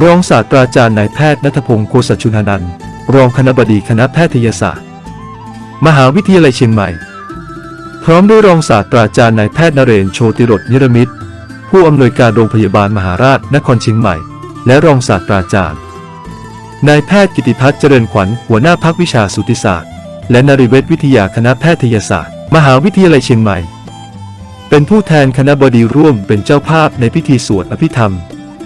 รองศาสตราจารย์นายแพทย์นัทพงศ์โคสชุนนันท์รองคณบดีคณะแพทยศาสตร์ มหาวิทยาลัยเชียงใหม่ พร้อมด้วยรองศาสตราจารย์นายแพทย์นเรนโชติรสนิรมิตร ผู้อำนวยการโรงพยาบาลมหาราชนครเชียงใหม่ และรองศาสตราจารย์นายแพทย์กิติพัฒน์เจริญขวัญหัวหน้าภาควิชาสูติศาสตร์ และนริเวศวิทยาคณะแพทยศาสตร์ มหาวิทยาลัยเชียงใหม่ เป็นผู้แทนคณะบดีร่วมเป็นเจ้าภาพในพิธีสวดอภิธรรม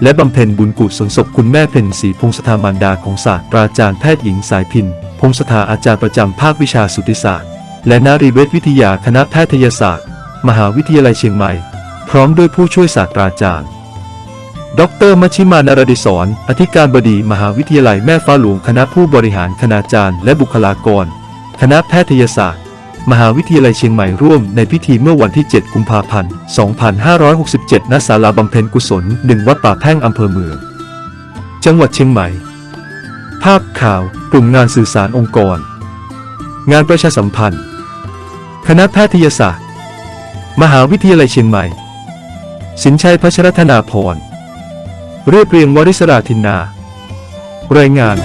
และบำเพ็ญบุญกุศลศพคุณแม่เพ็ญศรีพงศธามารดาของศาสตราจารย์แพทย์หญิงสายพินพงศธาอาจารย์ประจำภาควิชาสุติศาสตร์ และนารีเวชวิทยาคณะแพทยศาสตร์ มหาวิทยาลัยเชียงใหม่ พร้อมด้วยผู้ช่วยศาสตราจารย์ ดรมชิมานารดิศรอธิการบดีมหาวิทยาลัยแม่ฟ้าหลวงคณะผู้บริหารคณาจารย์และบุคลากร คณะแพทยศาสตร์ มหาวิทยาลัยเชียงใหม่ร่วมในพิธีเมื่อวันที่ 7 กุมภาพันธ์ 2567 ณ ศาลาบำเพ็ญกุศลหนึ่งวัดป่าแพ่งอำเภอเมือง จังหวัดเชียงใหม่ ภาพข่าว กลุ่มงานสื่อสารองค์กร งานประชาสัมพันธ์ คณะแพทยศาสตร์ มหาวิทยาลัยเชียงใหม่ สินชัยพัชรธนาพร เรียบเรียงวริศราธินนารายงาน